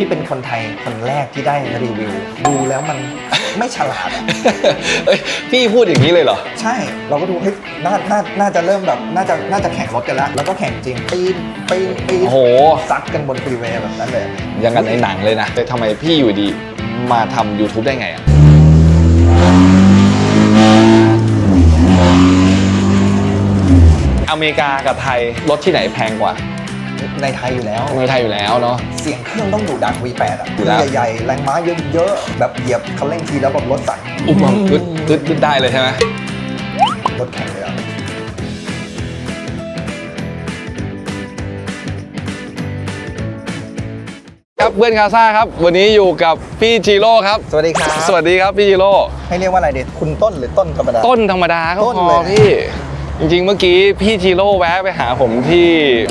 พี่เป็นคนไทยคนแรกที่ได้รีวิว ดูแล้วมัน ไม่ฉลาดอะเอ้ยพี่พูดอย่างนี้เลยเหรอ ใช่เราก็ดูเฮ้ยน่าน่าน่าจะเริ่มแบบน่าจะน่าจะแข่งรถกันแล้ว แล้วก็แข่งจริงปีนปีนปีนโอ้โห ซัดกันบนฟรีเวย์แบบนั้นเลยยังกันในหนังเลยนะแต่ทำไมพี่อยู่ดีมาทำ YouTube ได้ไงอะอเมริกากับไทยรถที่ไหนแพงกว่า ในไทยอยู่แล้ว ในไทยอยู่แล้วเนาะ เสียงเครื่องต้องดุดัน V8 อะอยู่แล้ว ใหญ่ๆแรงม้าเยอะๆ แบบเหยียบคันเร่งทีแล้วแบบรถสั่นอุ้มกึดกึดกึดได้เลยใช่ไหมรถแข่งเลยอะครับเพื่อนคาซ่าครับ วันนี้อยู่กับพี่จีโร่ครับ สวัสดีครับสวัสดีครับพี่จีโร่ให้เรียกว่าอะไรเด็ดคุณต้นหรือต้นธรรมดา ต้นธรรมดาก็ต้นพเลอย พี่ จริงๆ เมื่อกี้พี่จีโร่แวะไปหาผมที่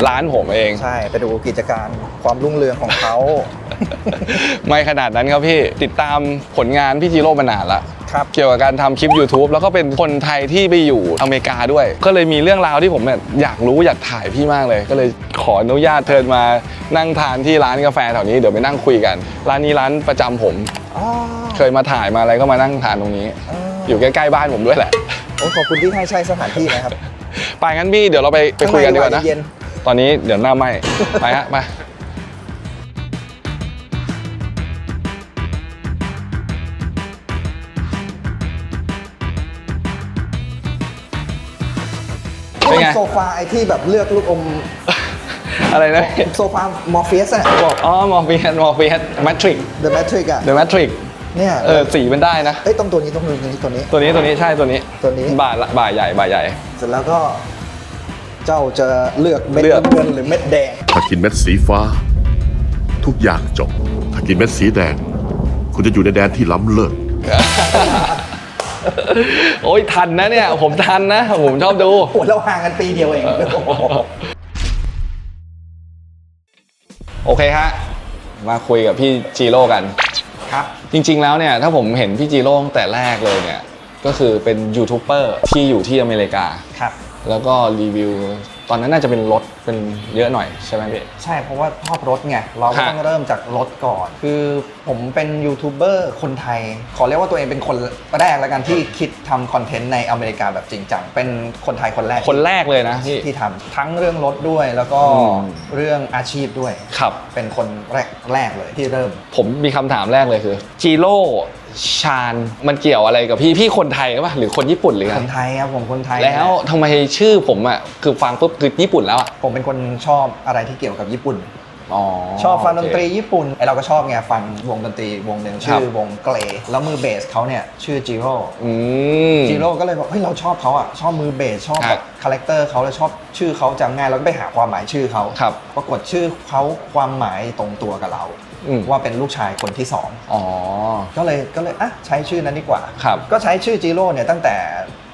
ร้านผมเอง ใช่ ไปดูกิจการความรุ่งเรืองของเขา ไม่ขนาดนั้นครับพี่ติดตามผลงานพี่จีโร่มานานละครับเกี่ยวกับการทำคลิป YouTube แล้วก็เป็นคนไทยที่ไปอยู่อเมริกาด้วย ก็เลยมีเรื่องราวที่ผมเนี่ยอยากรู้อยากถ่ายพี่มากเลย ก็เลยขออนุญาตเชิญมานั่งทานที่ร้านกาแฟแถวนี้เดี๋ยวไปนั่งคุยกัน ร้านนี้ร้านประจำผม อ๋อเคยมาถ่ายมาอะไรก็มานั่งทานตรงนี้ อ ยู่ใกล้ๆบ้านผมด้วยแหละ โอ้ขอบคุณที่ให้ใช้สถานที่นะครับ ไปงั้นพี่เดี๋ยวเราไปไปคุยกันดีกว่านะเย็นตอนนี้เดี๋ยวหน้าไหมไปฮะไปเป็นไง โซฟาไอที่แบบเลือกลูกอมอะไรนะโซฟามอร์เฟียสอะบอกอ๋อมอร์ฟีนมอร์ฟีนแมทริก The Matrix อะ เดอะแมทริก เนี่ยเออสีมันได้นะ เอ้ยต้องตัวนี้ต้องตัวนี้ตัวนี้ ตัวนี้ตัวนี้ใช่ตัวนี้ตัวนี้ บ่าละบ่าใหญ่บ่าใหญ่ เสร็จแล้วก็ เจ้าจะเลือกเม็ดเลือกเงินหรือเม็ดแดง ถ้ากินเม็ดสีฟ้า ทุกอย่างจบ ถ้ากินเม็ดสีแดง คุณจะอยู่ในแดนที่ล้ำเลิศ โอ้ยทันนะเนี่ย ผมทันนะ ผมชอบดู โอ้เราห่างกันปีเดียวเองโอเคฮะ มาคุยกับพี่จีโร่กัน ครับ จริงๆแล้วเนี่ยถ้าผมเห็นพี่จีโร่ตั้งแต่แรกเลยเนี่ยก็คือเป็นยูทูบเบอร์ที่อยู่ที่อเมริกา ครับ แล้วก็รีวิว ตอนนั้นน่าจะเป็นรถเป็นเยอะหน่อยใช่ไหมพี่ ใช่เพราะว่าชอบรถไงเราก็ฮะต้องเริ่มจากรถก่อน คือผมเป็นยูทูบเบอร์คนไทย ขอเรียกว่าตัวเองเป็นคนแรกแล้วกันที่คิดทำคอนเทนต์ในอเมริกาแบบจริงจังเป็นคนไทยคนแรกคนแรกเลยนะพี่ที่ทำทั้งเรื่องรถด้วยแล้วก็อืมเรื่องอาชีพด้วยครับเป็นคนแรกแรกเลยที่เริ่ม ผมมีคำถามแรกเลยคือจีโร่ชาญมันเกี่ยวอะไรกับพี่พี่คนไทยป่ะหรือคนญี่ปุ่นหรือไงคนไทยครับผมคนไทยแล้วทำไมชื่อผมอะคือฟังปุ๊บคือญี่ปุ่นแล้วอะผมเป็นคนชอบอะไรที่เกี่ยวกับญี่ปุ่น อ๋อชอบฟังดโเคนตรีญี่ปุ่นไอเราก็ชอบไงฟังวงดนตรีวงหนึ่งครัชื่บอวงเกรแล้วมือเบสเขาเนี่ยชื่อจิโร่อืมจิโร่ก็เลยบอกเฮ้ยเราชอบเขาอะชอบมือเบสชอบคแบรับบคาแรคเตอร์เขาแล้วชอบชื่อเขาจำง่ายแล้วก็ไปหาความหมายชื่อเขาครับปรากฏชื่อเขาความหมายตรงตัวกับเราอืมว่าเป็นลูกชายคนที่สองอ๋อก็เลยก็เลยอะใช้ชื่อนั้นดีกว่าครับก็ใช้ชื่อจิโร่เนี่ยตั้งแต่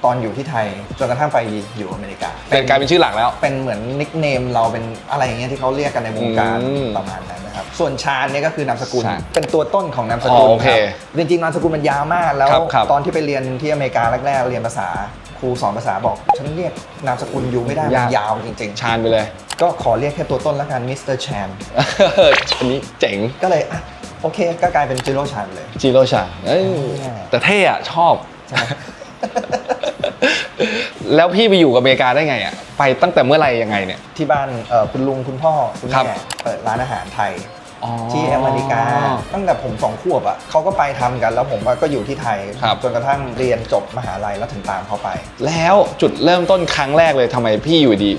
ตอนอยู่ที่ไทยจนกระทั่งไปอยู่อเมริกา เป็นกลายเป็นชื่อหลักแล้ว เป็นเหมือนนิกเนมเราเป็นอะไรอย่างเงี้ยที่เขาเรียกกันในวงการอืมประมาณนั้นนะครับส่วนชาญเนี่ยก็คือนามสกุล ชาญเป็นตัวต้นของนามสกุลอ๋อโอเคครับจริงๆนามสกุลมันยาวมากแล้วครับครับ ตอนที่ไปเรียนที่อเมริกาแรกๆเรียนภาษาครูสอนภาษาบอกฉันเรียกนามสกุลยูไม่ได้มันยาวจริง ชาญไปเลย ๆ ก็ขอเรียกแค่ตัวต้นแล้วกันมิสเตอร์ชานอันนี้เจ๋งก็เลยอะโอเคก็กลายเป็นจิโร่ชานเลยจีโร่ชาญเอ้ยใช่แต่เท่อะชอบ ใช่ แล้วพี่ไปอยู่กับอเมริกาได้ไงอะไปตั้งแต่เมื่อไหร่ยังไงเนี่ย ที่บ้านเอ่อคุณลุงคุณพ่อคุณครัแม่บเปิดร้านอาหารไทยอ๋อ ที่อเมริกา ตั้งแต่ผมสองขวบอะเขาก็ไปทำกัน แล้วผมก็อยู่ที่ไทยครับจนกระทั่งเรียนจบมหาลัยแล้วถึงตามเขาไป แล้วจุดเริ่มต้นครั้งแรกเลยทำไมพี่อยู่ดี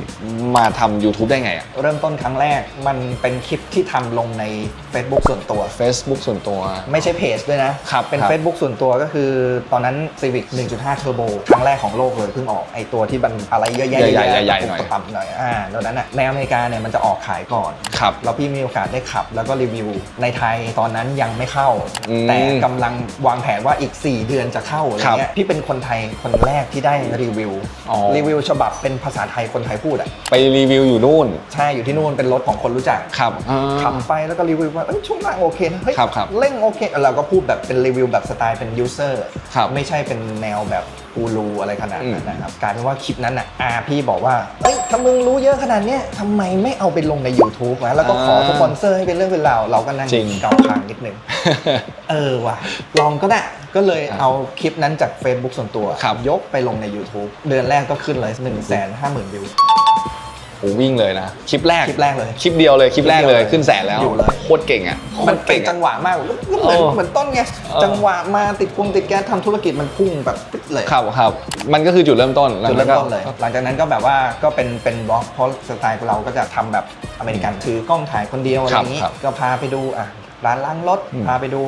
มาทำ YouTube ได้ไงอะเริ่มต้นครั้งแรกมันเป็นคลิปที่ทำลงใน Facebook ส่วนตัว Facebook ส่วนตัว ไม่ใช่เพจด้วยนะครับเป็นครับ Facebook ส่วนตัวก็คือ ตอนนั้น Civic 1.5 Turbo ครั้งแรกของโลกเลยเพิ่งออกไอตัวที่มันอะไรเยอะแยะใหญ่ๆเยอะแยะใหญ่ๆหน่อยต่ำๆหน่อยอ่าตอนนั้นอะในอเมริกาเนี่ยมันจะออกขายก่อนครับแล้วพี่มีโอกาสได้ขับแล้วก็รีวิว ในไทยตอนนั้นยังไม่เข้า อืมแต่กำลังวางแผนว่าอีก 4 เดือนจะเข้าอะไรเงี้ยพี่เป็นคนไทยคนแรกที่ได้รีวิวอ๋อ รีวิวฉบับเป็นภาษาไทยคนไทยพูดอะไปรีวิวอยู่นู่น ใช่อยู่ที่นู่นเป็นรถของคนรู้จัก ครับอ่าขับไปแล้วก็รีวิวว่าว่าเอ้ยช่วงล่างโอเคนะเฮ้ยครับครับเร่งโอเคเราก็พูดแบบเป็นรีวิวแบบสไตล์เป็นยูเซอร์ครับไม่ใช่เป็นแนวแบบกูรูอะไรขนาดนั้นนะครับกลายเป็นว่าคลิปนั้นอะอาพี่บอกว่าเอ้ยถ้ามึงรู้เยอะขนาดเนี้ยทำไมไม่เอาไปลงใน YouTube นะแล้วก็ขอสปอนเซอร์ให้เป็นเรื่องเป็นราวเราก็นั่งจริง เกาคางนิดนึงเออว่ะลองก็ได้ก็เลยเอาคลิปนั้นจาก Facebook ส่วนตัวครับยกไปลงใน YouTube เดือนแรกก็ขึ้นเลย1 5 0 0 0 0วิว โอ้วิ่งเลยนะคลิปแรกคลิปแรกเลยคลิปเดียวเลยคลิปแรกเลยขึ้นแสนแล้วอยู่เลย โคตรเก่งอะโคมันตรเป็นเก่งจัอะงหวะมากก็เหมือนเออเหมือนต้นไงเออจังหวะมาติดพวงติดแก๊สทำธุรกิจมันพุ่งแบบปึ๊ดเลยครับครับมันก็คือจุดเริ่มต้นจุดเริ่มแล้วก็ต้นเลย หลังจากนั้นก็แบบว่าก็เป็นเป็นบล็อกเพราะสไตล์เราก็จะทำแบบอเมริกันถือกล้องถ่ายคนเดียวอะไรอย่างนี้ครับก็พาไปดูอะ ร้านล้างรถอืมพาไปดู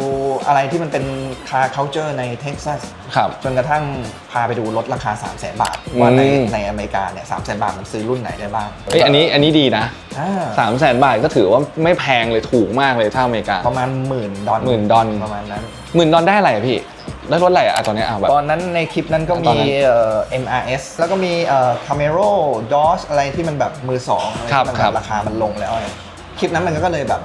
อะไรที่มันเป็นคาร์เคาเจอร์ในเท็กซัสครับ จนกระทั่งพาไปดูรถราคา 3 0 0 0 0 0บาท ว่าในอืม ในอเมริกาเนี่ยสามแสนบาทมันซื้อรุ่นไหนได้บ้างเฮ้ยอันนี้อันนี้ดีนะอ่า3 0 0แสนบาทก็ถือว่าไม่แพงเลยถูกมากเลยถ้าอเมริกา ประมาณหมื่นดอลหมื่นดอล ประมาณนั้น หมื่นดอลได้อะไรอะพี่ได้รถอะไรอะตอนเนี้ยอะแบบ ตอนนั้นในคลิปนั้นก็ตอมีนนั้นเอ่อ MRS แล้วก็มีเอ่อ Camaro Dodge อะไรที่มันแบบมือสองอะไรครับที่มันคแบรับบราคามันลงแล้วไงคลิปนั้นมันก็เลยแบบ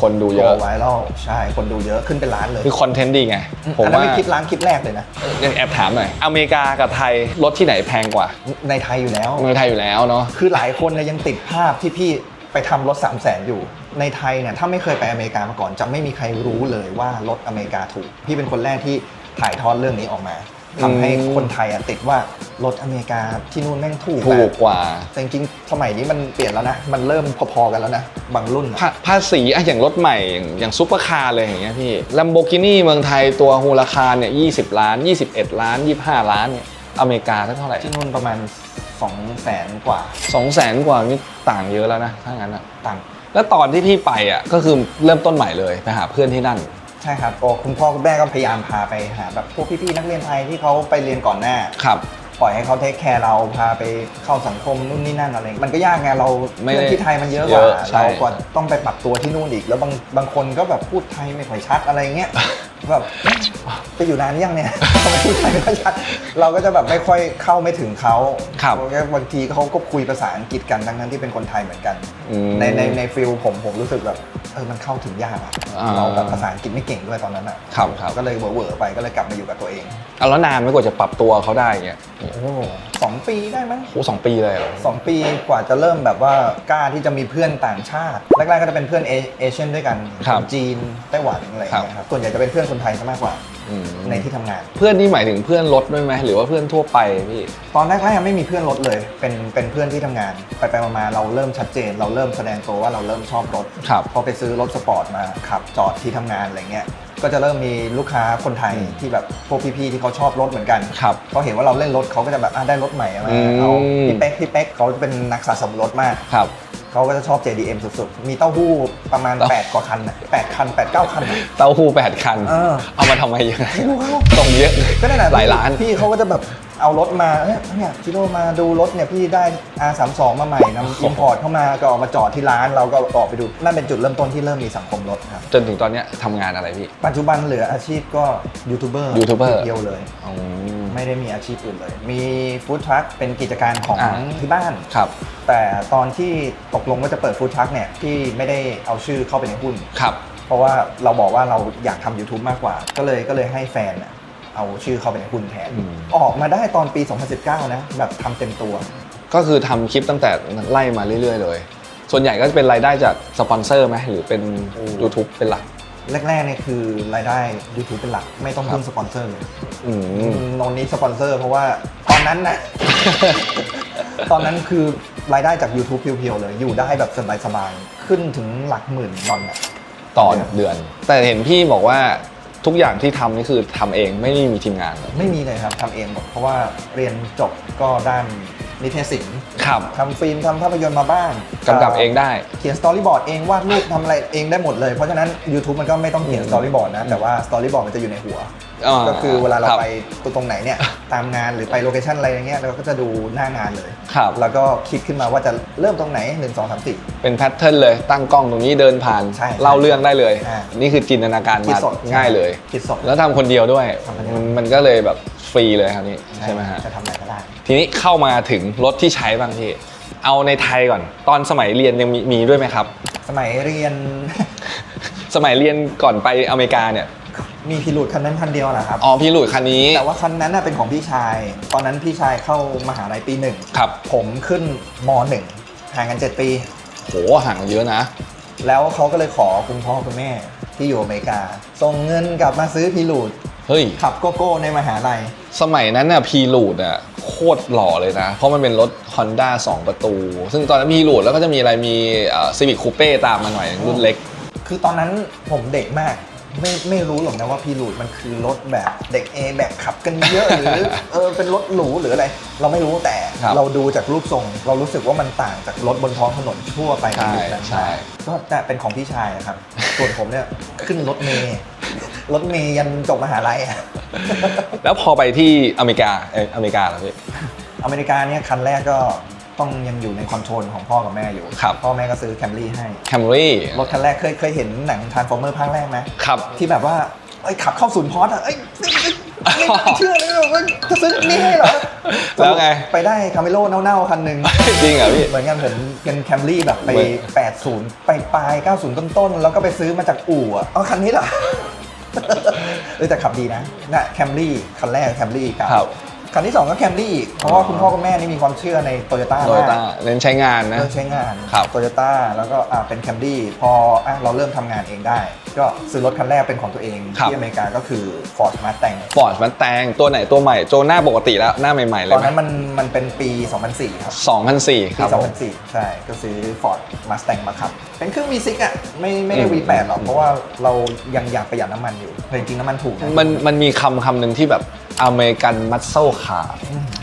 คนดูเยโตอะ ไวรัลใช่คนดูเยอะขึ้นเป็นล้านเลยคือคอนเทนต์ดีไง ผมอันนั้นว่าเป็นคลิปล้านคลิปแรกเลยนะ ยังแอบถามหน่อย อเมริกากับไทยรถที่ไหนแพงกว่า ในไทยอยู่แล้ว เมืองไทยอยู่แล้วเนาะ คือหลายคนเนี่ยยังติดภาพที่พี่ไปทำรถ 3 0 0แสนอยู่ ในไทยเนี่ยถ้าไม่เคยไปอเมริกามาก่อน จะไม่มีใครรู้เลยว่ารถอเมริกาถูก พี่เป็นคนแรกที่ถ่ายทอดเรื่องนี้ออกมา ทำให้อืมคนไทยอะติดว่ารถอเมริกาที่นู่นแม่งถูกถูกอะกว่า แต่จริงๆสมัยนี้มันเปลี่ยนแล้วนะ มันเริ่มพอๆกันแล้วนะ บางรุ่นอะ ภาภาษีอะอย่างรถใหม่อย่างอย่างซุปเปอร์คาร์เลยอย่างเงี้ยพี่ Lamborghini เมืองไทยตัวมูลค่าเนี่ย20 ล้าน 21 ล้าน 25 ล้านเนี่ยอเมริกาเท่าไหร่ที่นู่นประมาณ2 0 0แสนกว่าสองแสนกว่านี่ต่างเยอะแล้วนะถ้างั้นอะ ต่าง แล้วตอนที่พี่ไปอะก็คือเริ่มต้นใหม่เลยไปหาเพื่อนที่นั่น ใช่ครับโอ้คุณพ่อคุณแม่ก็พยายามพาไปหาแบบพวกพี่ๆนักเรียนไทยที่เขาไปเรียนก่อนหน้า ครับ ปล่อยให้เขาเทคแคร์เราพาไปเข้าสังคมนู่นนี่นั่นอะไร มันก็ยากไงเราไม่ได้เพื่อนที่ไทยมันเยอะกเยว่าอะใช่ เรากว่าต้องไปปรับตัวที่นู่นอีก แล้วบางบางคนก็แบบพูดไทยไม่ค่อยชัดอะไรเงี้ย แบบเอ๊ะไปอยู่นานยังเนี่ยทำไมพูดไทยไม่ค่อยชัดเราก็จะแบบไม่ค่อยเข้าไม่ถึงเขาครับเพาะว่าบางทีเขาก็คุยภาษาอังกฤษกันทั้งนั้นที่เป็นคนไทยเหมือนกันอืมในในในฟิลผมผมรู้สึกแบบเออมันเข้าถึงยากอะอ่าเราแบบภาษาอังกฤษไม่เก่งด้วยตอนนั้นอะครับครับก็เลยเวอร์ๆไปก็เลยกลับมาอยู่กับตัวเองเอาแล้วนานไหม่กว่าจะปรับตัวเขาได้เงี้ยโอ้ โหสองปีได้มั้ง โอ้สองปีเลยเหรอ สองปีกว่าจะเริ่มแบบว่ากล้าที่จะมีเพื่อนต่างชาติแรกๆก็จะเป็นเพื่อนเอเอเชียนด้วยกันครับนจีนไต้หวันอะไรอย่างเงี้ยครับส่วนใหญ่จะเป็นเพื่อนคนไทยซะมากกว่าอืม ในที่ทำงาน เพื่อนนี่หมายถึงเพื่อนรถด้วยไหมหรือว่าเพื่อนทั่วไปพี่ ตอนแรกๆยังไม่มีเพื่อนรถเลย เป็นเป็นเพื่อนที่ทำงาน ไปไปๆมาๆเราเริ่มชัดเจน เราเริ่มแสดงตัวว่าเราเริ่มชอบรถครับ พอไปซื้อรถสปอร์ตมาขับจอดที่ทำงานอะไรเงี้ย ก็จะเริ่มมีลูกค้าคนไทยอืมที่แบบพวกพี่ๆที่เขาชอบรถเหมือนกันครับเขาเห็นว่าเราเล่นรถเขาก็จะแบบอะได้รถใหม่มาอืมเอาพี่เป๊กพี่เป๊กเขาเป็นนักสะสมรถมากครับเขาก็จะชอบ JDM สุดๆ มีเต้าหู้ประมาณเต้า8กว่าคันน่ะ8คัน 8 9 คันน่ะเต้าหู้แปดคันเออเอามาทำไมเยอะไม่รู้เขาตรงเยอะก็นั่นแหละหลายล้าน พี่เขาก็จะแบบ เอารถมาเอ้ยเนี่ยจิโร่มาดูรถเนี่ยพี่ได้ R32 มาใหม่นำอินพอร์ตเข้ามาก็เออกมาจอดที่ร้านเราก็ออกไปดูนั่นเป็นจุดเริ่มต้นที่เริ่มมีสังคมรถครับ จนถึงตอนเนี้ยทำงานอะไรพี่ ปัจจุบันเหลืออาชีพก็ยูทูบเบอร์ยูทูบเบอร์ เดียวเลยอืมไม่ได้มีอาชีพอื่นเลย มีฟู้ดทรัคเป็นกิจการของอ่า ที่บ้าน ครับ แต่ตอนที่ตกลงว่าจะเปิดฟู้ดทรัคเนี่ยพี่ไม่ได้เอาชื่อเข้าไปในหุ้น ครับ เพราะว่าเราบอกว่าเราอยากทำ YouTube มากกว่า ก็เลยก็เลยให้แฟนน่ะ เอาชื่อเข้าไปในหุ้นแทน อืม ออกมาได้ตอนปี 2019 นะ แบบทำเต็มตัว ก็คือทำคลิปตั้งแต่ไล่มาเรื่อย ๆ เลย ส่วนใหญ่ก็จะเป็นรายได้จากสปอนเซอร์ไหมหรือเป็นโอ้ YouTube เป็นหลัก แรกๆเนี่ยคือรายได้ YouTube เป็นหลัก ไม่ต้องพึ่งสปอนเซอร์เลยอืม โนนนี้สปอนเซอร์เพราะว่าตอนนั้นนะ ตอนนั้นคือรายได้จาก YouTube เพียวๆเลย อยู่ได้แบบสบายๆ ขึ้นถึงหลักหมื่นดอลลาร์ ต่อเดือน แต่เห็นพี่บอกว่า ทุกอย่างที่ทำนี่คือทำเองไม่ได้มีทีมงานเลย ไม่มีเลยครับทำเองหมดเพราะว่าเรียนจบก็ด้าน นิเทศศิลป์ครับทำฟิล์มทำภาพยนตร์มาบ้างกำกับเองได้ เขียนสตอรี่บอร์ดเองวาดรูปทำอะไรเองได้หมดเลย เพราะฉะนั้น YouTube มันก็ไม่ต้องเขียนสตอรี่บอร์ดนะแต่ว่าสตอรี่บอร์ดมันจะอยู่ในหัว อ่าก็คือเวลาเราครับไปตรงไหนเนี่ยตามงานหรือไปโลเคชั่นอะไรอย่างเงี้ยเราก็จะดูหน้างานเลย ครับ แล้วก็คิดขึ้นมาว่าจะเริ่มตรงไหน 1 2 3 4 เป็นแพทเทิร์นเลย ตั้งกล้องตรงนี้เดินผ่าน ใช่เล่าเรื่องได้เลย อ่านี่คือจินตนาการคิดมาสดง่ายเลย คิดสด แล้วทำคนเดียวด้วย ทำคนเดียว มันมันก็เลยแบบฟรีเลยครับนี่ใช่ไหมฮะ จะทำอะไรก็ได้ ทีนี้เข้ามาถึงรถที่ใช้บ้างพี่ เอาในไทยก่อน ตอนสมัยเรียนยังมีมีด้วยไหมครับ สมัยเรียน สมัยเรียนก่อนไปอเมริกาเนี่ยมีพิรุธคันนั้นคันเดียวแหละครับ อ๋อพี่หลุยคันนี้ แต่ว่าคันนั้นน่ะเป็นของพี่ชาย ตอนนั้นพี่ชายเข้ามหาลัยปีหนึ่งครับ ผมขึ้นมหนึ่งห่างกัน 7 ปี โหห่างกันเยอะนะ แล้วเขาก็เลยขอคุณพ่อคุณแม่ที่อยู่อเมริกา ส่งเงินกลับมาซื้อพิรูด เฮ้ย ขับโกโก้ในมหาลัย สมัยนั้นน่ะพีรูดอะโคตรหล่อเลยนะ เพราะมันเป็นรถ Honda 2 ประตู ซึ่งตอนนั้นพีรูดแล้วก็จะมีอะไรมีซีวิคคูเป้ตามมาหน่อยรุ่นเล็ก คือตอนนั้นผมเด็กมากไม่ไม่รู้หรอกนะว่าพีรูดมันคือรถแบบเด็กเอแบบขับกันเยอะหรือเออเป็นรถหรูหรืออะไร เราไม่รู้แต่ครับเราดูจากรูปทรง เรารู้สึกว่ามันต่างจากรถบนท้องถนนทั่วไปในยุคนั้นใช่ใช่ก็จะเป็นของพี่ชายอะครับ ส่วนผมเนี่ยขึ้นรถเมย์ รถเมย์ยันจบมหาลัยอะแล้วพอไปที่อเมริกาเอยอเมริกาแล้วพี่ อเมริกาเนี่ยคันแรกก็ต้องยังอยู่ในคอนโทรลของพ่อกับแม่อยู่ครับ พ่อแม่ก็ซื้อแคมรี่ให้ แคมรี่รถคันแรกเคยเคยเห็นหนังทานฟอร์เมอร์ภาคแรกไหมครับ ที่แบบว่าเอ้ยขับเข้าศูนย์พอร์ตอะเอ้ยเอ้ยเอ้ยไม่เชื่อเลยว่าจะซื้อนี่ให้เหรอแล้วไง ไปได้คาเมโลเน่าๆคันหนึ่ง จริงเหรอพี่ เหมือนกันผมเป็นแคมรี่แบบไปเหมือน80 ไปปลาย 90 ต้นๆ แล้วก็ไปซื้อมาจากอู่อะเอาคันนี้เหรอ เออแต่ขับดีนะน่ะแคมรี่คันแรกแคมรี่กับครับ คันที่สองก็แคมรี่เพราะว่าคุณพ่อคุณแม่นี่มีความเชื่อในโตโยต้าโตโยมากต้าเน้นใช้งานนะ เริ่มใช้งานครับ โตโยต้าแล้วก็อ่าเป็นแคมรี่พออะเราเริ่มทำงานเองได้ ก็ซื้อรถคันแรกเป็นของตัวเอง ครับ ที่อเมริกาก็คือ Ford Mustang ฟอร์ดมันแตงตัวไหนตัวใหม่โจหน้าปกติแล้วหน้าใหม่ ๆ เลตยอนไหมนั้นมันมันเป็นปี 2004 ครับ 2004 คปีรับผม2004 ใช่ ก็ซื้อ Ford Mustang มาขับ เป็นเครื่อง V6 อะไม่ไม่ได้อืม V8 หรอกเพราะว่าเรายังอยากประหยัดน้ำมันอยู่แต่จริงๆน้ำมันถูกนะ มันมันมีคำคำหนึ่งที่แบบอเมริกันมัสเซลคาร์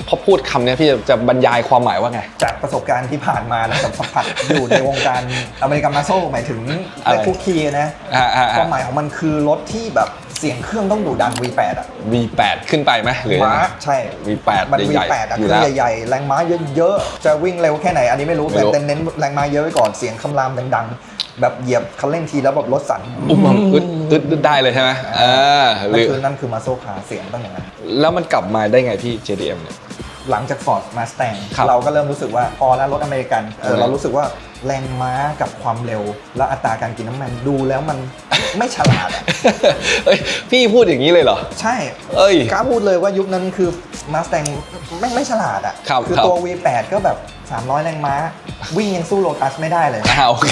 พอพูดคำเนี้ยพี่จะจะบรรยายความหมายว่าไง จากประสบการณ์ที่ผ่านมาแล้วสัมผัส อยู่ในวงการอเมริกันมาโซหมายถึงอะไรในคุกคีนะอ่าอ่า ความหมายของมันคือรถที่แบบ เสียงเครื่องต้องดุดัน V8 อะ V8 ขึ้นไปไหมหรือยังม้าไง ใช่ V8 มัน ใหญ่ V8 อะๆอยู่เครื่แล้อวงใหญ่ๆ แรงม้าเยอะๆ จะวิ่งเร็วแค่ไหน อันนี้ไม่รู้ไม่รู้แต่เน้นแรงม้าเยอะไว้ก่อนเสียงคำรามดังๆ แบบเหยียบคันเร่งทีแล้วแบบรถสั่นอุ้มอึดอึดอึดได้เลยใช่ไหมอ่าหนั่รืนอคือนั่นคือมาโซคาเสียงต้องอย่างนั้น แล้วมันกลับมาได้ไงพี่ JDM เนี่ย หลังจาก Ford Mustang ครับเราก็เริ่มรู้สึกว่าพอแล้วรถอเมริกันเออใช่เรารู้สึกว่า แรงม้ากับความเร็ว และอัตราการกินน้ำมันดูแล้วมัน ไม่ฉลาดอะเฮ้ยพี่พูดอย่างนี้เลยเหรอ ใช่เอ้ย กล้าพูดเลยว่ายุคนั้นคือ Mustang ไม่ไม่ฉลาดอะครับคือครับตัว V8 ก็แบบ 300 แรงม้า วิ่งยังสู้โลตัสไม่ได้เลยอ่าโอเค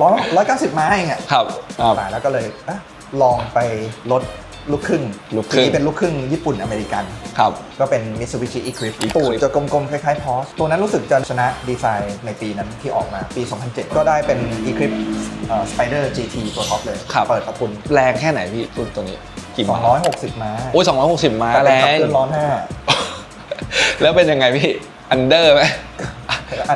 ร้อยร้อยเก้าสิบม้าเองอะครับครับ ตายแล้วก็เลยอะลองไปรถ ลูกครึ่งลูกครึ่ง ทีนี้เป็นลูกครึ่งญี่ปุ่นอเมริกัน ครับ ก็เป็น Mitsubishi Eclipse Eclipse ตูดจะกลมๆ คล้ายๆ Porsche ตัวนั้นรู้สึกจะชนะดีไซน์ในปีนั้นที่ออกมาปี 2007 ก็ได้เป็น Eclipse เอ่อ Spider GT ตัวท็อปเลย ครับ เปิดประทุน แรงแค่ไหนพี่รุ่นตัวนี้กี่ม้า260 ม้าโอ้ย260 ม้าแต่แรเป็นขับง เคลื่อนล้อหน้า แล้วเป็นยังไงพี่ อันเดอร์ไหม Under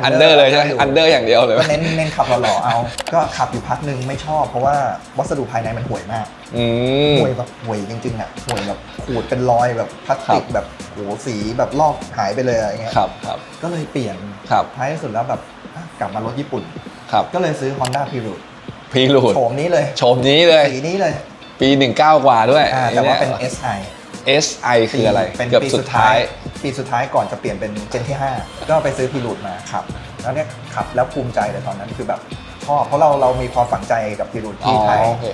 อันเดอร์เลยใช่ไหมอยู่อันเดอร์อย่างเดียวเลยไหมก็เน้นเน้นขับหล่อๆเอา ก็ขับอยู่พักหนึ่งไม่ชอบ เพราะว่าวัสดุภายในมันห่วยมากอืมห่วยแบบห่วยจริงๆอะห่วยแบบขูดเป็นรอยแบบพลาสติกครับแบบโหสีแบบลอกหายไปเลยอะไรเงี้ยครับครับก็เลยเปลี่ยนครับท้ายที่สุดแล้วแบบอะกลับมารถญี่ปุ่นครับก็เลยซื้อ Honda p i r u พีรูดโฉมนี้เลยโฉมนี้เลยสีนี้เลย ปี 19 กว่าด้วยอ่าแต่ว่าเป็นไอ้ SI ย SI คืออะไรเป็นเกือบปีสุดท้าย ปีสุดท้ายก่อนจะเปลี่ยนเป็นเจนที่ 5 ก็ไปซื้อพิรูดมาขับ แล้วเนี่ยขับแล้วภูมิใจเลยตอนนั้นคือแบบชอบเพราะเราเรามีความฝังใจกับพิรูดอ๋อที่ไทยโอเค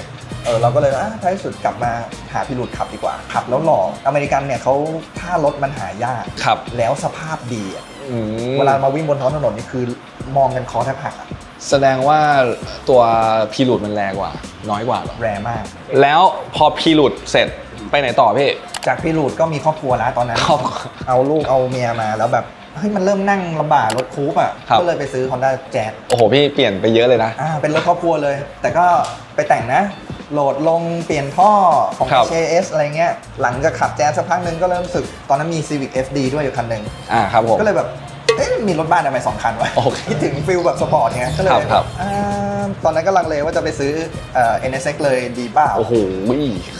เออเราก็เลยอะท้ายสุดกลับมาหาพิรูดขับดีกว่า ขับแล้วหล่ออเมริกันเนี่ยเขาถ้ารถมันหายากครับแล้วสภาพดีอะอืมเวลามาวิ่งบนท้องถนนนี่คือมองกันคอแทบหักอะแสดงว่าตัวพีรูดมันแรงกว่า น้อยกว่าเหรอแรงมาก แล้วพอพีรูดเสร็จ ไปไหนต่อพี่ จากพิรูดก็มีครอบครัวแล้วตอนนั้น ครอบครัวเอาลูกเอาเมียมาแล้วแบบเฮ้ยมันเริ่มนั่งลำบากรถคูปอะครับ ก็เลยไปซื้อ Honda Jazz โอ้โหพี่เปลี่ยนไปเยอะเลยนะ อ่าเป็นรถครอบครัวเลย แต่ก็ไปแต่งนะ โหลดลงเปลี่ยนท่อของ ครับ KS อะไรเงี้ย หลังจากขับแจ๊สสักพักหนึงก็เริ่มรู้สึก ตอนนั้นมี Civic FD ด้วยอยู่คันหนึ่ง อ่าครับผม ก็เลยแบบเอ๊ะมีรถบ้านทำไมสองคันวะโอเคคิดถึงฟิลแบบสปอร์ตไงก็เลยครับครับ อ่าตอนนั้นก็ลังเลว่าจะไปซื้อเอ่อ NSX เลยดีเปล่าโอ้โห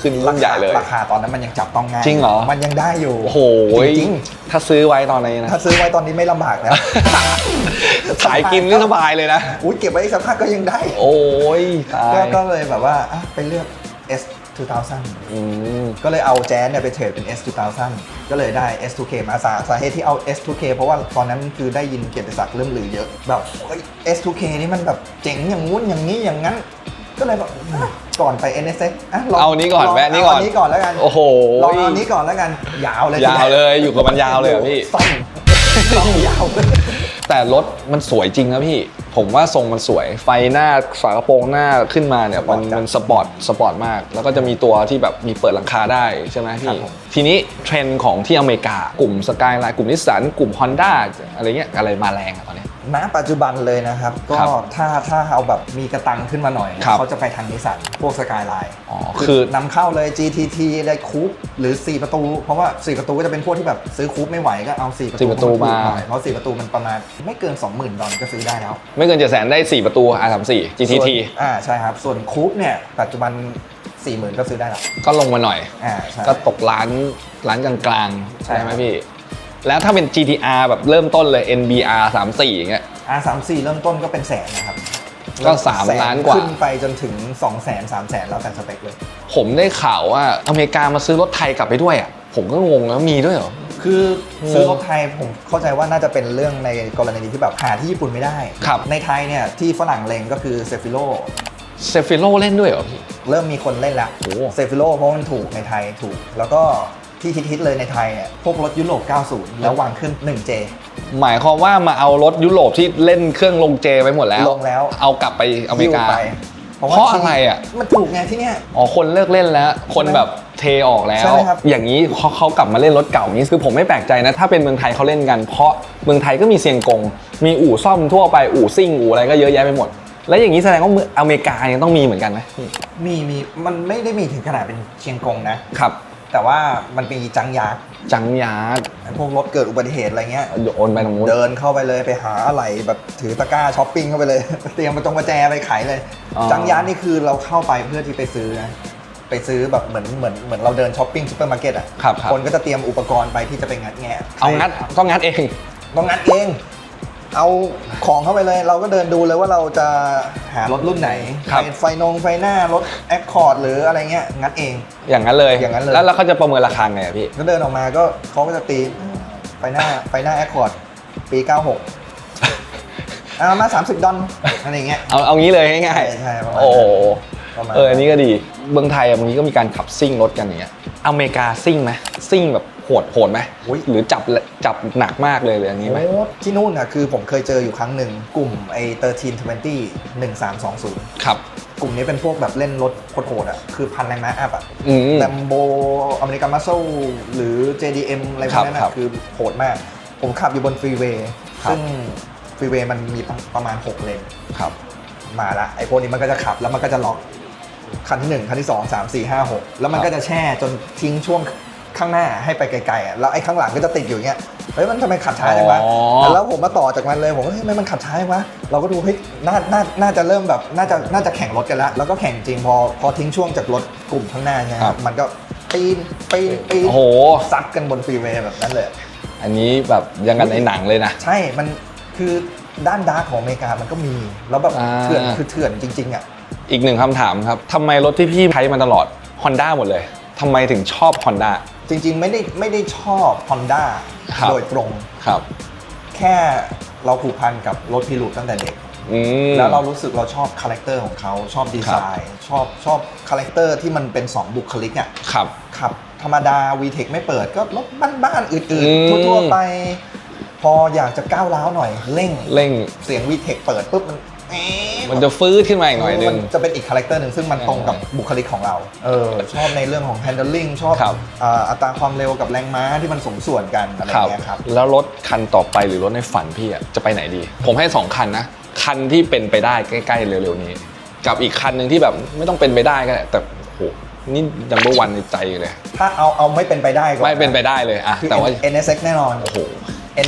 ขึ้นรุ่นใหญ่เลย ราคาตอนนั้นมันยังจับต้องง่ายจริงเหรอ มันยังได้อยู่ โอ้โหจริงถ้าซื้อไว้ตอนนี้ๆนะถ้าซื้อไว้ตอนนี้ไม่ลำบากนะสายกินนี่สบายเลยนะ อุ้ยเก็บไว้อีกสักพักก็ยังได้ โอ้ยตาก็ย ก็เลยแบบว่าอะไปเลือก S 2000 อืม ก็เลยเอาแจ๊สเนี่ยไปเทรดเป็น S 2000ก็เลยได้ S2K มาสาสาเหตุที่เอา S2K เพราะว่าตอนนั้นคือได้ยินเกียรติศักดิ์เริ่มลือเยอะ แบบเฮ้ย S2K นี่มันแบบเจ๋งอย่างงู้นอย่างนี้อย่างนั้น ก็เลยแบบอะก่อนไป NSX ะลงเอานี้ก่อนลงแวะนี้ก่อน เานี้ก่อนแล้วกันโอ้โห ลองเอานี้ก่อนแล้วกันยาวเลยยาวเลยอยู่กับมันยาวเลยเหรอพี่ซ่อมซ่อมยาวเลย แต่รถมันสวยจริงนะพี่ ผมว่าทรงมันสวย ไฟหน้าฝากระโปรงหน้าขึ้นมาเนี่ยมันสปอร์ตจัดมันสปอร์ตสปอร์ตมาก แล้วก็จะมีตัวที่แบบมีเปิดหลังคาได้ใช่ไหมครัพี่บผมทีนี้เทรนด์ของที่อเมริกากลุ่มสกายไลน์กลุ่มนิสสันกลุ่ม Honda อะไรเงี้ยอะไรมาแรงอะตอนนี้ ณปัจจุบันเลยนะครับ ก็ครับถ้าถ้าเอาแบบมีกระตังขึ้นมาหน่อยครับเขาจะไปทางนิสสันพวกสกายไลน์อ๋อคือนำเข้าเลย GTT เลยคูปหรือ 4 ประตู เพราะว่า 4 ประตูก็จะเป็นพวกที่แบบซื้อคูปไม่ไหวก็เอา 4 ประตูสี่ประตูมาถูกหน่อยเพราะ 4 ประตูมันประมาณไม่เกิน 20,000ดอลก็ซื้อได้แล้ว ไม่เกินเจ็ดแสนได้ 4 ประตู R34 GTT ส่วนอ่าใช่ครับ ส่วนคูปเนี่ยปัจจุบัน40,000ก็ซื้อได้แล้วก็ลงมาหน่อยอ่าใช่ก็ตกร้านร้านกลางๆ ใช่ใช่ไหมพี่ แล้วถ้าเป็น GTR แบบเริ่มต้นเลย NBR 34อย่างเงี้ยอ่าสามสี่เริ่มต้นก็เป็นแสนนะครับก็สามแนล้านกว่า ขึ้นไปจนถึง2 0 0 0 0 0 3 0 0 0 0แล้วแต่สเปคเลย ผมได้ข่าวว่าอเมริกามาซื้อรถไทยกลับไปด้วยอะผมก็งงแล้วมีด้วยเหรอ คือซื้อรถไทยผมเข้าใจว่าน่าจะเป็นเรื่องในกรณีที่แบบหาที่ญี่ปุ่นไม่ได้ ครับ ในไทยเนี่ยที่ฝรั่งเลงก็คือเซฟิโลเซฟิโลเล่นด้วยเหรอพี่ เริ่มมีคนเล่นแล้วโอ้ เซฟิโลเพราะมันถูกในไทยถูก แล้วก็ ที่ฮิตๆเลยในไทยเนี่ยพวกรถยุโรป 90 แล้ววางเครื่อง 1J หมายความว่ามาเอารถยุโรปที่เล่นเครื่องลงเจไว้หมดแล้ว ลงแล้ว เอากลับไปอเมริกาหิ้วไปเพราะอะไรอะ มันถูกไงที่เนี่ยอ๋อคนเลิกเล่นแล้ว คนแบบเทออกแล้วใช่ไหมครับอย่างนี้เขาเขากลับมาเล่นรถเก่านี้คือผมไม่แปลกใจนะ ถ้าเป็นเมืองไทยเขาเล่นกัน เพราะเมืองไทยก็มีเซียงกง มีอู่ซ่อมทั่วไป อู่ซิ่ง อู่อะไรก็เยอะแยะไปหมด แล้วอย่างนี้แสดงว่าเมืองอเมริกายังต้องมีเหมือนกันไหมมีมี มันไม่ได้มีถึงขนาดเป็นเชียงกงนะครับ แต่ว่ามันเป็นจังยาร์ดจังยาร์ดพวกรถเกิดอุบัติเหตุอะไรเงี้ยโอนไปตรงนู้นเดินเข้าไปเลยไปหาอะไรแบบถือตะกร้าช้อปปิ้งเข้าไปเลย เตรียมมาจงประแจไปขายเลยอ๋อจังยานนี่คือเราเข้าไปเพื่อที่ไปซื้อนะไปซื้อแบบเหมือนเหมือนเหมือนเราเดินช้อปปิ้งซูเปอร์มาร์เก็ตอะครับครับคนก็จะเตรียมอุปกรณ์ไปที่จะไปงัดแงะเอางัดต้องงัดเองต้องงัดเอง เอาของเข้าไปเลย เราก็เดินดูเลยว่าเราจะหารถรุ่นไหนครับไฟไฟนงไฟหน้ารถแอคคอร์ดหรืออะไรเงี้ยงัดเอง อย่างนั้นเลยอย่างนั้นเลยแล้วแล้วเขาจะประเมินราคาไงอะพี่ ก็เดินออกมาก็เขาก็จะตีไฟหน้าไฟหน้าแอคคอร์ดปี 96เอามา 30 ดอลอะไรเงี้ยเอาเอางี้เลยง่ายใช่ใช่ประมาณนั้นโอ้โหประมาณ เอออันนี้ก็ดีเมืองไทยอะบางทีก็มีการขับซิ่งรถกันอย่างเงี้ยอเมริกาซิ่งไหมซิ่งแบบโหดโหดไหมอุ๊ย หรือจับจับหนักมากเลยเลยอย่างนี้ไหม โอ้ที่นู่นอะคือผมเคยเจออยู่ครั้งหนึ่งกลุ่มไอ้1320 1320ครับ กลุ่มนี้เป็นพวกแบบเล่นรถโคตรๆอะคือพันแรงม้าอัพอะอืม แลมโบอเมริกันมัสเซลหรือ JDM อะไรพวกนั้นครัอะบคือโหดมาก ผมขับอยู่บนฟรีเวย์ครับ ซึ่งฟรีเวย์มันมีประมาณ 6 เลน ครับ มาละไอ้พวกนี้มันก็จะขับแล้วมันก็จะล็อกคันที่1คันที่2 3 4 5 6แล้วมันก็จะแช่จนทิ้งช่วง ข้างหน้าให้ไปไกลๆอะแล้วไอ้ข้างหลังก็จะติดอยู่อย่างเงี้ยเฮ้ยมันทำไมขับช้าจังวะอ๋อ แล้วผมมาต่อจากมันเลยผมก็เฮ้ยทำไมมันขับช้าจังวะเราก็ดูเฮ้ยน่าน่าน่าจะเริ่มแบบน่าจะน่าจะแข่งรถกันแล้วแล้วก็แข่งจริงพอพอทิ้งช่วงจากรถกลุ่มข้างหน้าเนี่ยครับมันก็ปีนปีนปีนโอ้โห ซัดกันบนฟรีเวย์แบบนั้นเลย อันนี้แบบยังกันในหนังเลยนะ ใช่ มันคือด้านดาร์กของอเมริกามันก็มี แล้วแบบอ่า เถื่อนคือเถื่อนจริง ๆ อะ อีกหนึ่งคำถามครับทำไมรถที่พี่ใช้มาตลอด Honda หมดเลยทำไมถึงชอบ Honda จริงๆไม่ได้ไม่ได้ชอบ Honda ครับ โดยตรง ครับ แค่เราผูกพันกับรถพิรูดตั้งแต่เด็ก อืม แล้วเรารู้สึกเราชอบคาแรคเตอร์ของเขาชอบดีไซน์ ชอบชอบคาแรคเตอร์ที่มันเป็น 2 บุคลิกอะครับ ขับธรรมดา VTEC ไม่เปิดก็รถบ้านๆอืดอืม ๆ ทั่วๆไป พออยากจะก้าวร้าวหน่อยเร่ง เร่ง เสียง VTEC เปิดปุ๊บมันเอ๊ะ มันจะฟื้นขึ้นมาอีกหน่อยนึมังจะเป็นอีกคาแรคเตอร์หนึ่งซึ่งมันตรงกับบุคลิกของเรา เออ ชอบในเรื่องของ handling ชอบครับ อ่าอัตราความเร็วกับแรงม้าที่มันสมส่วนกันอะไรอย่างเงี้ยครับ แล้วรถคันต่อไปหรือรถในฝันพี่อะจะไปไหนดี ผมให้ 2 คันนะ คันที่เป็นไปได้ใกล้ๆเร็วๆนี้ กับอีกคันหนึ่งที่แบบไม่ต้องเป็นไปได้ก็ได้แต่โหนี่ดัมเบิลวันในใจเลย ถ้าเอาเอาไม่เป็นไปได้ก่อนไม่เป็นไปได้เลยอะคือ แต่ว่า NSX แน่นอน โอ้โห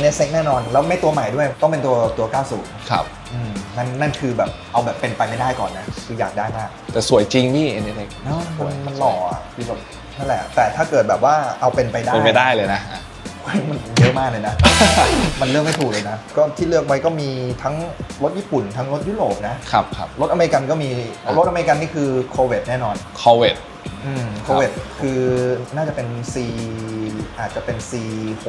NSX แน่นอน แล้วไม่ตัวใหม่ด้วยต้องเป็นตัวตัว 90ครับ อืม นั่นนั่นคือแบบเอาแบบเป็นไปไม่ได้ก่อนนะคืออยากได้มากแต่สวยจริงพี่ n อ x เนาะมันมันหล่ออะคือแบบนั่นแหละ แต่ถ้าเกิดแบบว่าเอาเป็นไปได้เป็นไปได้เลยนะอะคมันเยอะมากเลยนะ มันเลือกไม่ถูกเลยนะ ก็ที่เลือกไว้ก็มีทั้งรถญี่ปุ่น ทั้งรถยุโรปนะ ครับครับรถอเมริกันก็มีอะรถอเมริกันนี่คือโคเว t แน่นอน คอเวตอืมค โครับเว t คือน่าจะเป็น C อาจจะเป็น C6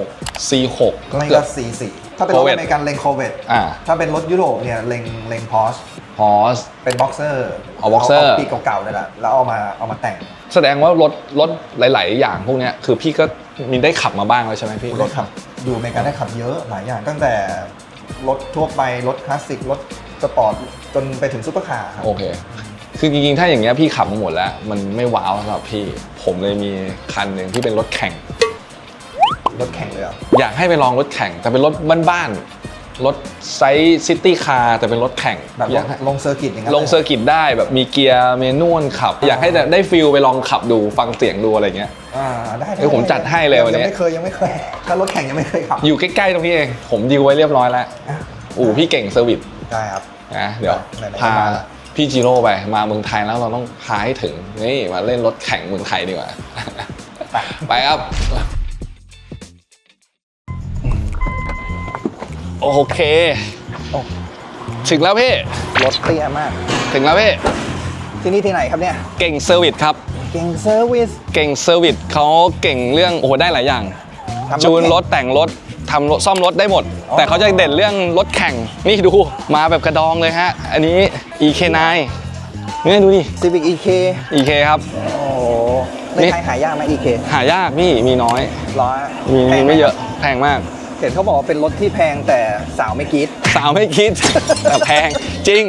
C6 ก็ไม่เกืก็ อบ C4 ถ้าเป็นรถ Corvette อเมริกันเลงโคเว t อ่าถ้าเป็นรถยุโรปเนี่ยเลงเลงพอชพอส เป็นบ็อกเซอร์เอา Boxer ปีเก่าๆนั่นแหละแล้วเอามาเอามาแต่ง แสดงว่ารถรถหลาย ๆ อย่างพวกเนี้ยคือพี่ก็มีได้ขับมาบ้างแล้วใช่ไหมพี่รถขับอยู่อเมริกาได้ขับเยอะหลายอย่าง ตั้งแต่รถทั่วไปรถคลาสสิกรถสปอร์ตจนไปถึงซุปเปอร์คาร์ครับโอเค คือจริงๆ ถ้าอย่างเงี้ยพี่ขับมาหมดแล้ว มันไม่ว้าวสำหรับพี่ ผมเลยมีคันหนึ่งที่เป็นรถแข่ง รถแข่งเลยเหรออยากให้ไปลองรถแข่ง แต่เป็นรถบ้านๆ รถไซส์ซิตี้คาร์แต่เป็นรถแข่งแบบอยากให้ลงเซอร์กิตอย่างนั้นลงเซอร์กิตได้แบบมีเกียร์เมนวลขับ อยากให้ได้ได้ฟิลไปลองขับดูฟังเสียงดูอะไรเงี้ย อ่าได้เดี๋ยวผมจัดให้เลยวันนี้ ยังไม่เคยยังไม่เคย ถ้ารถแข่งยังไม่เคยขับอยู่ใกล้ๆตรงนี้เอง ผมดีลไว้เรียบร้อยแล้วอะอู่พี่เก่งเซอร์วิสได้ครับ นะเดี๋ยว ไหนๆพาก็มาละ พี่จิโร่ไปมาเมืองไทยแล้วเราต้องพาให้ถึงนี่มาเล่นรถแข่งเมืองไทยดีกว่า ไปไปครับ โอเคโอ้ถึงแล้วพี่ รถเตี้ยมาก ถึงแล้วพี่ ที่นี่ที่ไหนครับเนี่ย เก่งเซอร์วิสครับ เก่งเซอร์วิส เก่งเซอร์วิสเขาเก่งเรื่องโอ้โหได้หลายอย่างทำรถจูนแข่งรถแต่งรถ ทำรถซ่อมรถได้หมดอ๋อแต่เขาจะเด่นเรื่องรถแข่ง นี่ดูมาแบบกระดองเลยฮะ อันนี้ EK9 นี่ดูดิซีวิกอีเค EK ครับ โอ้โหในนี่ไทยหายากไหมอีเคหายากพี่มีน้อยร้อยมีมีไม่เยอะแพงมาก เห็นเขาบอกว่าเป็นรถที่แพงแต่สาวไม่กรีดสาวไม่คิดแต่แพงจริง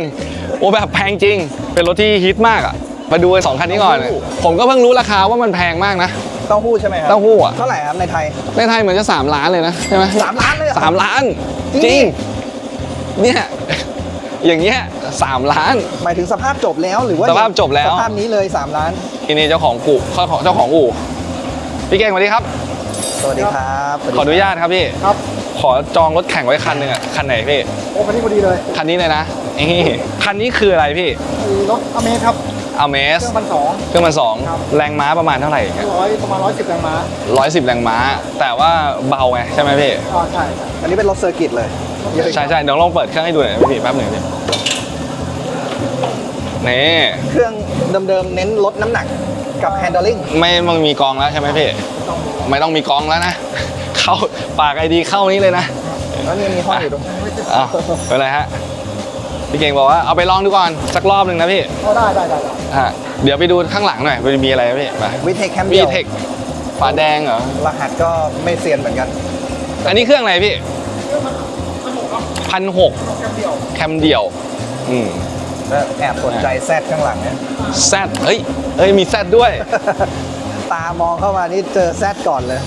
โอ้แบบแพงจริง เป็นรถที่ฮิตมากอะมาดูไอ้สองคันนี้ก่อนเต้าหู้ผมก็เพิ่งรู้ราคาว่ามันแพงมากนะ เต้าหู้ใช่ไหมครัเต้าหู้อะเท่าไหร่ครับในไทยในไทยเหมือนจะ 3 ล้านเลยนะใช่ไหมสามล้านเลยเหรอ สามล้านจริงจริงเนี่ยอย่างเงี้ยสามล้าน หมายถึงสภาพจบแล้วหรือว่าสภาพจบแล้ว สภาพนี้เลย 3 ล้าน ทีนี้เจ้าของกู่เจ้าของเจ้าของอู่พี่เก่งสวัสดีครับ สวัสดีครับสวัสดีขออนุญาตครับพี่ครับ ขอจองรถแข่งไว้คันหนึ่งอะคันไหนพี่โอ้คันนี้พอดีเลยคันนี้เลยนะนี่คันนี้คืออะไรพี่ไอ้รถอเมซครับ อเมเคสรื่องพันสอง เครื่องมันสองครับ แรงม้าประมาณเท่าไหร่อย่างเงี้ยร้อยประมาณร้อยสิบแรงม้าร้อยสิบแรงม้า แต่ว่าเบาไงใช่ไหมพี่อ่าใช่ใช่อันนี้เป็นรถเซอร์กิตเลยเยอะใช่ใช่เดี๋ยวลองเปิดเครื่องให้ดูหน่อยนะพี่แป๊บหนึ่งพี่นี่เครื่องเดิมๆเน้นลดน้ำหนักกับ handling ไม่มันมีกองแล้วใช่ไหมพี่ไม่ต้องมีกองแล้วนะ เข้าปากไอดีเข้านี้เลยนะ แล้วนี่มีห้องอยู่ตรงอ้าวเป็นไรฮะ พี่เก่งบอกว่าเอาไปลองดูก่อนสักรอบหนึ่งนะพี่ก็ได้ได้ได้ได้อะเดี๋ยวไปดูข้างหลังหน่อยมันมีอะไรนะพี่มาวิเทคแคมวีเดียวเทคฝาแดงเหรอ รหัสก็ไม่เซียนเหมือนกัน อันนี้เครื่องอะไรพี่พันหกแค่เดียวแคมเดี่ยว อืม แล้วแอบสนใจแซดข้างหลังเนี่ยแซดเฮ้ยเฮ้ยมีแซดด้วย ตามองเข้ามานี่เจอแซดก่อนเลย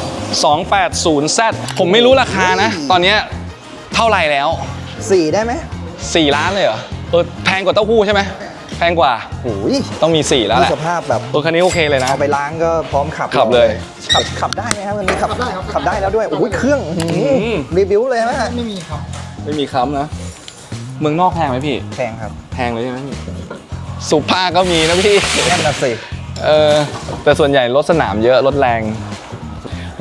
280 Z ผมไม่รู้ราคานะ ตอนเนี้ยเท่าไหร่แล้ว 4 ได้ไหม 4 ล้านเลยเหรอ เออแพงกว่าเต้าหู้ใช่ไหม แพงกว่า โอ้ยต้องมี 4 แล้วแหดูละ สภาพแบบเออคันนี้โอเคเลยนะ เอาไปล้างก็พร้อมขับขับเลย ขับขับได้ไหมครับวันนี้ขับขับได้แล้วด้วยโอ้ยเครื่องอื้อหือมรีวิวเลยไหมไม่มีครับ ไม่มีค้ำนะ เมืองนอกแพงไหมพี่ แพงครับแพงเลยใช่ไหมพี่ สุภาพก็มีนะพี่ แน่นนะสิเออแต่ส่วนใหญ่รถสนามเยอะรถแรง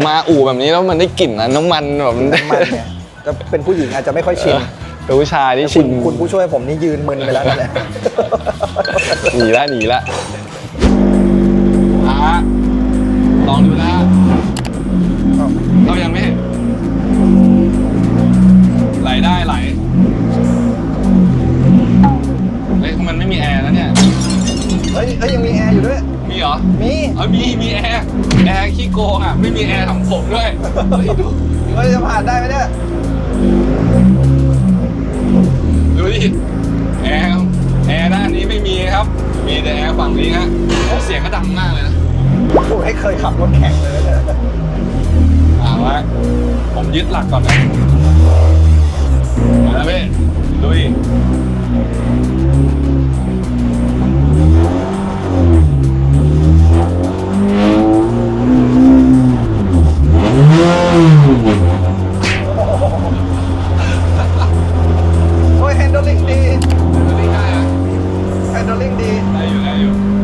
มาอู่แบบนี้แล้วมันได้กลิ่นนะน้ำมันแบบมันน้ำมันเนี่ยจะเป็นผู้หญิงอาจจะไม่ค่อยชินเป็น ผู้ชายที่คุชิณนคุณผู้ช่วยผมนี่ยืนมึนไปแล้วนั่นแหละ หนีละหนีละอะลองดูนะเรายังไม่เห็นไหลได้ไหลเฮ้ยมันไม่มีแอร์แล้วเนี่ย เฮ้ยเฮ้ยยังมีแอร์อยู่ด้วย มีเหรอ มีเออมี มีแอร์ แอร์ขี้โกงอะ ไม่มีแอร์ทำผมด้วยเฮ้ยดู เฮ้ยจะผ่านได้ไหมเนี่ย ดิแอร์แอร์ด้านนี้ไม่มีครับ มีแต่แอร์ฝั่งนี้ฮะเสียงก็ดังมากเลยนะผมให้เคยขับรถแข่งเลยเอาละผมยึดหลักก่อนนะมาแล้วเว้ยลุยอ ดีแฮนด์ลิงดี ได้อยู่ได้อยู่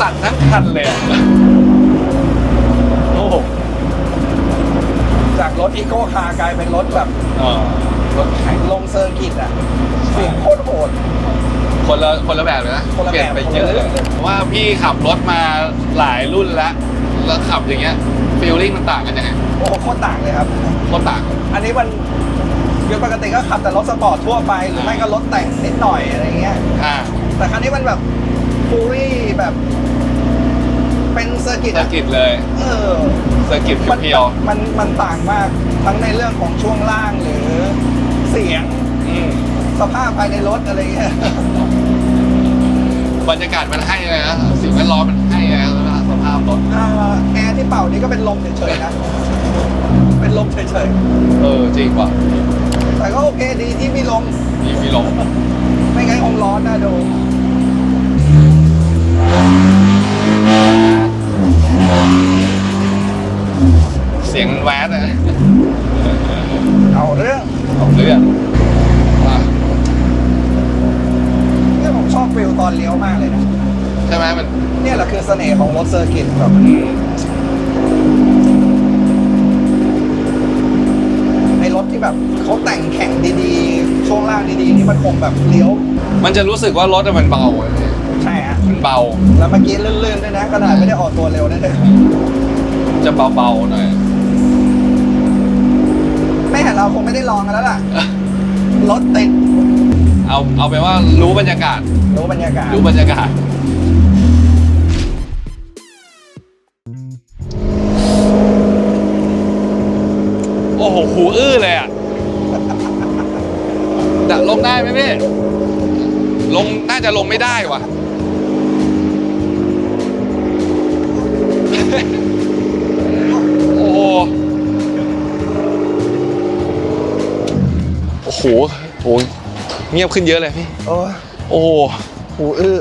สั่นทั้งคันเลยอะโอ้โหจากรถอีโก้คาร์กลายเป็นรถแบบเออรถแข่งลงเซอร์กิตอะเสียงโคตรโหด คนละคนละแบบเลยนะคนละแบบเปลี่ยนไปเยอะคนละแบบ เพราะว่าพี่ขับรถมาหลายรุ่นแล้วแล้วขับอย่างเงี้ยฟีลลิ่งมันต่างกันยังไงโอ้โหโคตรต่างเลยครับ โคตรต่าง อันนี้มันคือปกติก็ขับแต่รถสปอร์ตทั่วไป หรือไม่ก็รถแต่งนิดหน่อยอะไรเงี้ย อ่า แต่ครั้นี้มันแบบฟูรี่แบบ เซอร์กิตเซออะกิตเลยเออเซอร์กิตมันเพียวมันมันต่างมากทั้งในเรื่องของช่วงล่างหรือเสียงๆอืมสภาพภายในรถอะไรเงี้ยบรรยากาศมันให้เลยนะสิ่งแวดล้อมมันให้นะสภาพรถอ่าแอร์ที่เป่านี่ก็เป็นลมเฉยๆนะเป็นลมเฉยเออจริงว่ะๆแต่ก็โอเคดีที่มีลม มีมีลมไม่งั้นคงร้อนนะดู เสียงมันแวดนะเอาเรื่องของเรื่องอะเนี่ยผมชอบฟิลตอนเลี้ยวมากเลยนะใช่ไหมมันเนี่ยแหละคือเสน่ห์ของรถเซอร์กิตแบบอืมในรถที่แบบเขาแต่งแข่งดีๆ ช่วงล่างดีๆ นี่มันคงแบบเลี้ยว มันจะรู้สึกว่ารถอะมันเบาอะใช่ฮะมันเบา แล้วเมื่อกี้ลื่นๆด้วยนะขนาดไม่ได้ออกตัวเร็วนั่นเลยจะเบาๆหน่อยไม่ เห็นเราคงไม่ได้ลองกันแล้วล่ะ รถติด เอาเอาไปนว่ารู้บรรยากาศ รู้บรรยากาศ รู้บรรยากาศ โอ้โหหูอื้อเลยอะจะลงได้ไหมพี่ ลงน่าจะลงไม่ได้ว่ะ โอ้โหโหเงียบขึ้นเยอะเลยพี่ โอ้ยโอ้โหหูอื้อ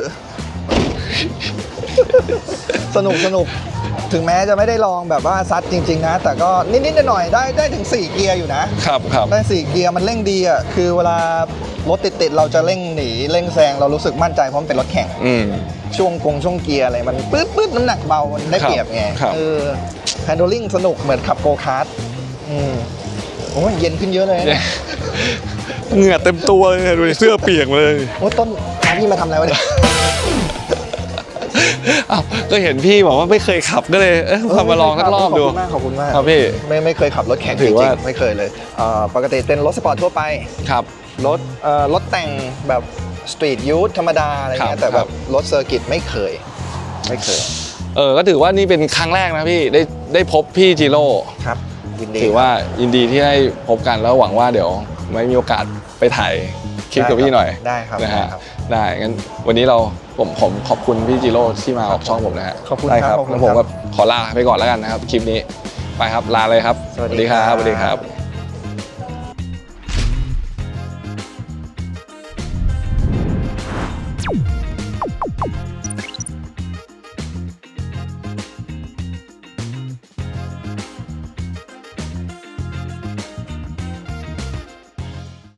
สนุกสนุก ถึงแม้จะไม่ได้ลองแบบว่าซัดจริง ๆ นะ แต่ก็นิดๆหน่อยๆได้ได้ถึง 4 เกียร์อยู่นะ ครับครับ ได้ 4 เกียร์มันเร่งดีอะ คือเวลารถติดๆ เราจะเร่งหนี เร่งแซงเรารู้สึกมั่นใจเพราะมันเป็นรถแข่ง อืม ช่วงกงช่วงเกียร์อะไร มันปื๊ดปื๊ดน้ำหนักเบา มันได้ครับเปรียบไง ครับ เออแฮนด์ลิงสนุกเหมือนขับโกคาร์ทอืมโอ้ยเย็นขึ้นเยอะเลยนะเหงื่อเต็มตัวเลยดูดิเสื้อเปียกเลยโอ้ยต้นพาพี่มาทำอะไรวะเนี่ยอ้าวก็เห็นพี่บอกว่าไม่เคยขับก็เลยเอ๊ะพามาลองสักรอบดู ขอบคุณมากขอบคุณมากครับพี่ไม่ไม่เคยขับรถแข่งถืจอริว่า งๆไม่เคยเลยเอ่อปกติเป็นรถสปอร์ตทั่วไป ครับ รถเอ่อรถแต่งแบบสตรีทยูทธรรมดาอะไรครัเงี้บยแต่คแบรับบ รถเซอร์กิตไม่เคย ไม่เคยเออก็ถือว่านี่เป็นครั้งแรกนะพี่ได้ได้พบพี่จิโร่ครับ ยินดีถือว่ายินดีที่ได้พบกันแล้วหวังว่าเดี๋ยวไม่มีโอกาสไปถ่ายคลิปกับพี่หน่อยได้ครับนะฮะได้ครับได้งั้นวันนี้เราผมผมขอบคุณพี่จิโร่ที่มาออกช่องผมนะฮะขอบคุณได้ครับขอบคุณแล้วผมครัก็บขอลาไปก่อนแล้วกันนะครับคลิปนี้ไปครับลาเลยครับสวัสดีครับสวัสดีครับ